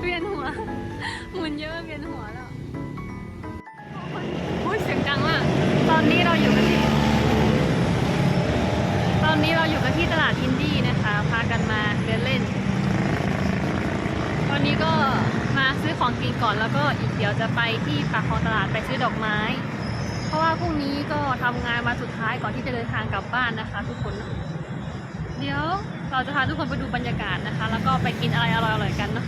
เวียนหัว หมุนเยอะเวียนหัวแล้วโอ้ยเสียงดังมากตอนนี้เราอยู่กันที่ ตอนนี้เราอยู่กันที่ตลาดอินดี้นะคะ พากันมาเดินเล่น ตอนนี้ก็มาซื้อของกินก่อนแล้วก็อีกเดี๋ยวจะไปที่ปากคลองตลาดไปซื้อดอกไม้ เพราะว่าพรุ่งนี้ก็ทำงานมาสุดท้ายก่อนที่จะเดินทางกลับบ้านนะคะ ทุกคน เดี๋ยว เราจะพาทุกคนไปดูบรรยากาศนะคะ แล้วก็ไปกินอะไรอร่อยๆกันเนาะ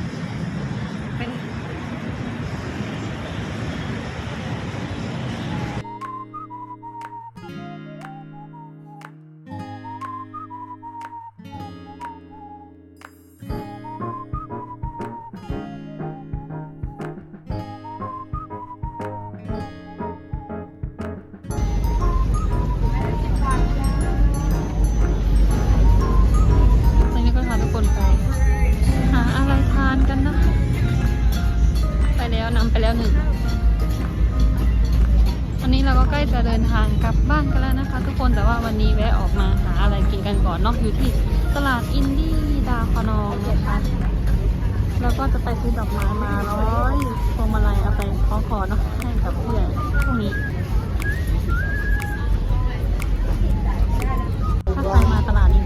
นี้แวะออกมาหาอะไรกินกันก่อนนอกอยู่ที่ตลาดอินดี้ดาวคนองนะคะแล้วก็จะไปซื้อดอกไม้มาร้อยพวงมาลัยเอาไปขอขอเนาะให้กับเพื่อนพรุ่งนี้ถ้าใครมาตลาดนี้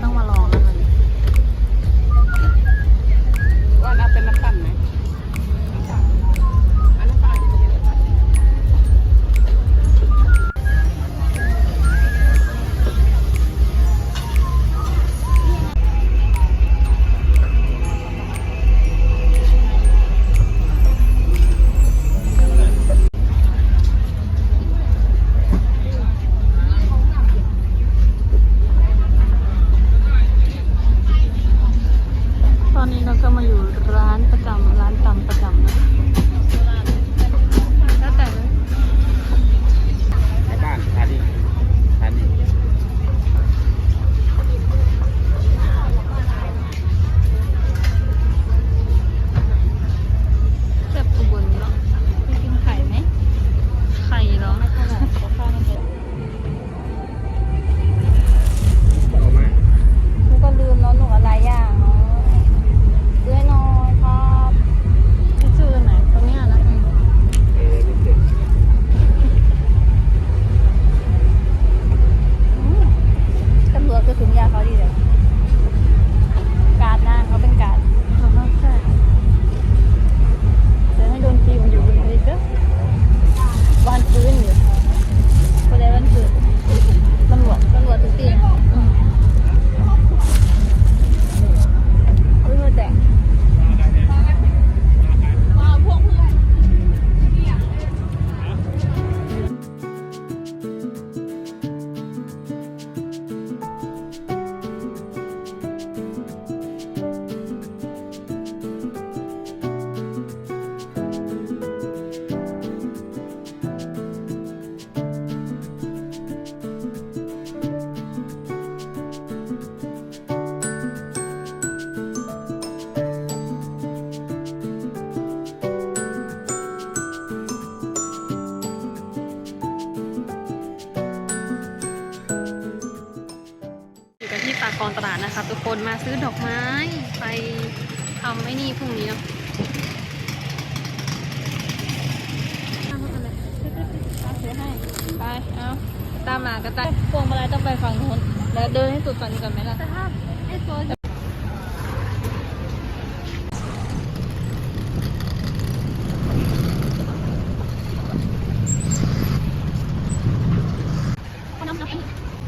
คลองตลาดนะคะทุกคนมาซื้อดอกไม้ไปทำไม้นี่พรุ่งนี้เนาะเอาเสียให้ไป เอาตามมาก็ตามพวงมาลัยต้องไปฝั่งนู้น แล้วเดินให้สุดฝั่งนี้ก่อนไหมล่ะแต่ถ้าไอ้ตัว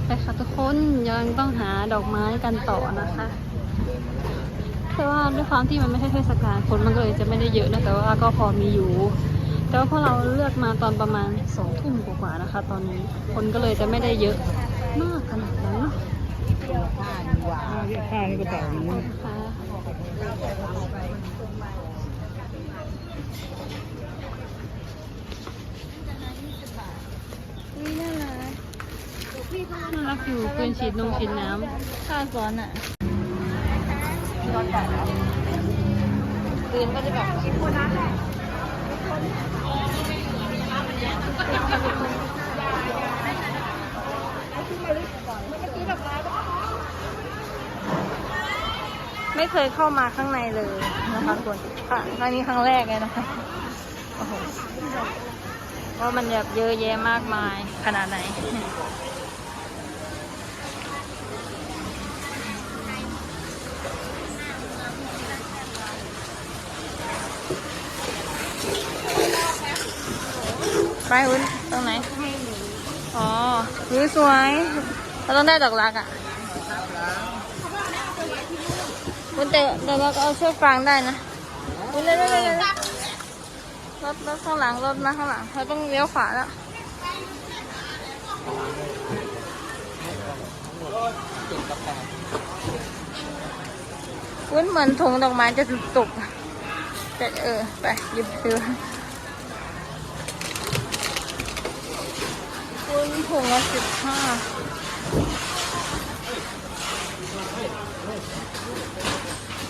ไปค่ะทุกคนยั งต้องหาดอกไม้กันต่อนะคะแต่ว่าด้วยความที่มันไม่ใช่เทศกาลคนมันก็เลยจะไม่ได้เยอะนะแต่ว่าก็พอมีอยู่ แต่ว่าพอเราเลือกมาตอนประมาณสองทุ่มกว่าๆนะคะ ตอนนี้คนก็เลยจะไม่ได้เยอะมากขนาดนั้นเนาะข้าวนี่กระเป๋านี้นะคะ น่ารักอยู่ปืนฉีดนงฉีดน้ำข้าซ้อนอะซ้อนแต่แล้วปืนก็จะแบบชิปคนนั้นแหละไม่ไม่เคยเข้ามาข้างในเลยนะคะทุกคนค่ะครั้งนี้ครั้งแรกเลยนะคะโอ้โหว่ามันแบบเยอะแยะมากมายขนาดไหน ไปหุ้นตรงไหน อ๋อวิวสวยเราต้องได้ดอกรักอะคุณแต่แต่เราก็เอาเชือกฟางได้นะคุณเร็วๆๆๆรถรถข้างหลังรถมาข้างหลังเราต้องเลี้ยวขวาแล้วคุณเหมือนถุงดอกไม้จะตกแต่เออ ไปหยิบซื้อ คุณถุงละสิบห้า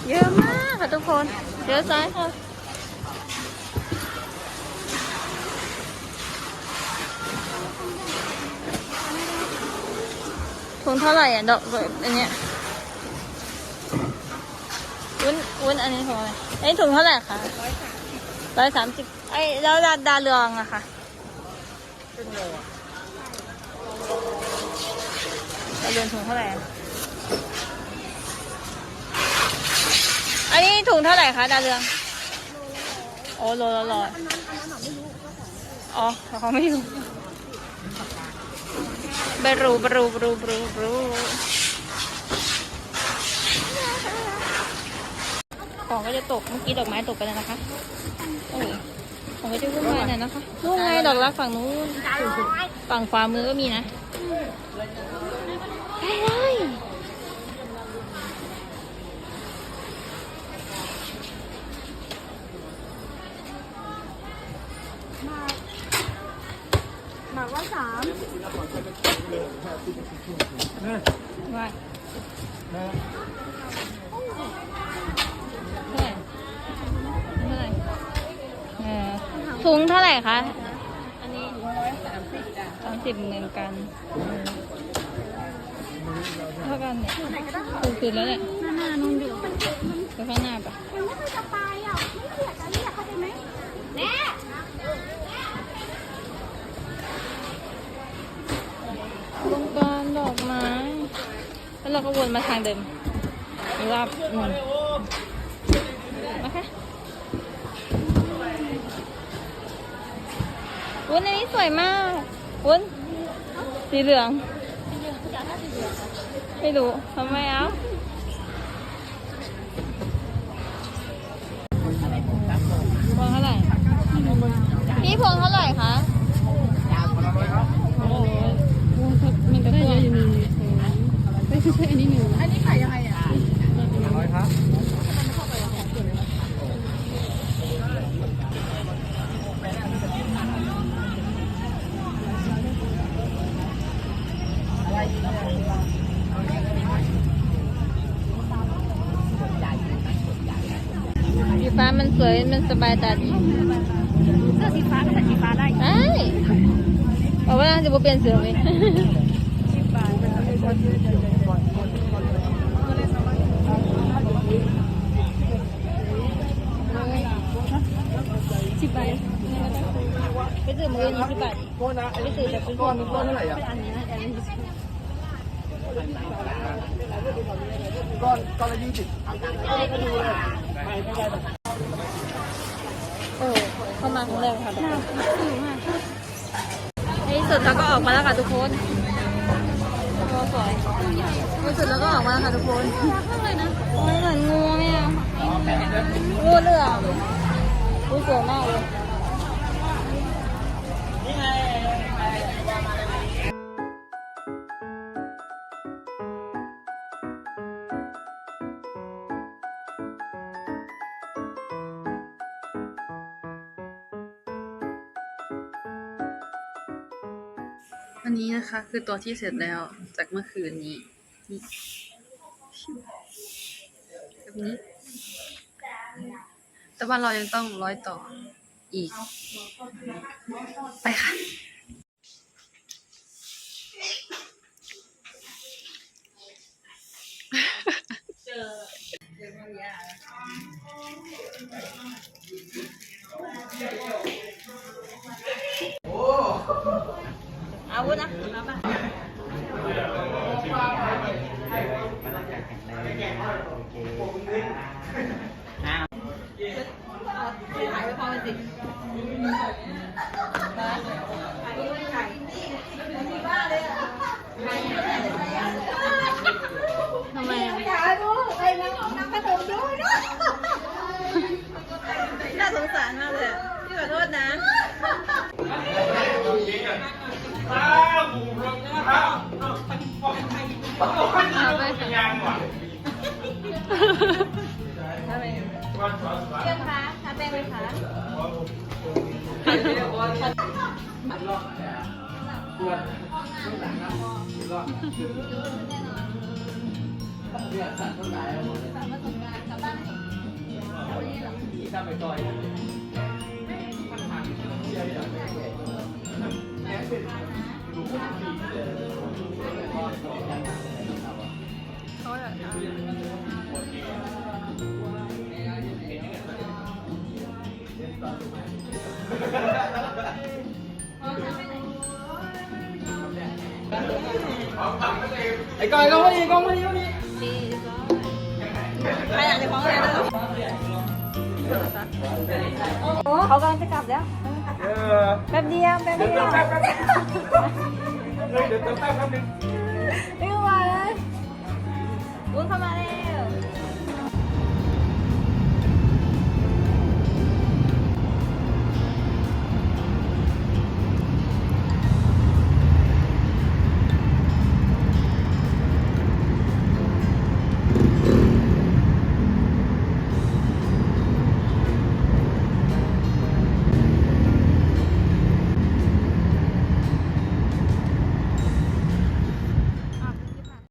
เยอะมากค่ะทุกคน เดี๋ยวซ้ายค่ะถุงเท่าไหร่อะดอกแบบอันเนี้ยวุ้นวุ้นอันนี้ถุงอะไรอันนี้ถุงเท่าไหร่คะร้อยสามสิบไอ้แล้วดาดาเรืองอะค่ะเรา เรียนถุงเท่าไหร่ อันนี้ถุงเท่าไหร่คะดาวเรือง โอ้โลละร้อยอ๋อเขาไม่รู้บรูบรูบรูบรูบรูของก็จะตก เมื่อกี้ดอกไม้ตกไปแล้วนะคะ โอ้ยของก็จะวุ่นวายหน่อยนะคะนู่นไงดอกรักฝั่งนู้น ฝั่งขวามือก็มีนะ ไปเลยหมากว่าสามว่าเท่าไหร่เท่าไหร่เออถุงเท่าไหร่คะ อันนี้สามสิบเหมือนกัน เท่ากันเนี่ยถูกสุดแล้วแหละหน้านุ่นอยู่ไปข้างหน้าปะยังไม่เคยจะไปอะไม่อยากจะเรียกเข้าใจไหมแม่โรงการดอกไม้ แล้วเราก็วนมาทางเดิมหรือว่าอืมมาค่ะวุ้นอันนี้สวยมากวุ้นสีเหลือง ไม่รู้ทำไมเอ้าพวงเท่าไหร่พี่พวงเท่าไหร่คะโอ้โหมันก็ตัวอยู่นี่ไม่ใช่อันนี้หนึ่งอันนี้ขายยังไงอะร้อยครับ สีฟ้ามันส วยมันสบายตาดีเสื้อสีฟ้าก็ใส่สีฟ้าได้ใช่บอกว่าจะบ่เปลี่ยนเสื้อไหมสิบบาทไปซื้อมือนี้สิบบาทไปซื้อแต่เป็นพวงมีพวงเท่าไหร่อะก้อนก้อนละยี่สิบโอ้ เข้ามาครั้งแรกค่ะในที่สุดเราก็ออกมาแล้วค่ะทุกคนตัวสวยในที่สุดเราก็ออกมาแล้วค่ะทุกคนโอ้ยเหมือนงูเนี่ยงูเหลือมอุ้ยสวยมากเลย อันนี้นะคะคือตัวที่เสร็จแล้วจากเมื่อคืนนี้นี่แบบนี้ แต่ว่าเรายังต้องร้อยต่ออีก ไปค่ะ ถ่ายไปพอเป็นสิบ้าเลยอะทำไมอะอย่าดูไอ้น้องน้ำกระตุกด้วยนะน่าสงสารมากเลยอะพี่ขอโทษนะเอาไป เรื่องคะทาแป้งไหมคะเขาแบบ ไอ้ก้อยก็ไม่ดีก็ไม่ดีก็ไม่ดีใครอยากจะฟ้องอะไรนะโอ้เขากำลังจะกลับแล้วเออแป๊บเดียวแป๊บเดี๋ยวเดียวแป๊บแป๊บแป๊บเดี๋ยวแป๊บแป๊บนึงไม่ไหวเลยวุ้นเข้ามาแล้ว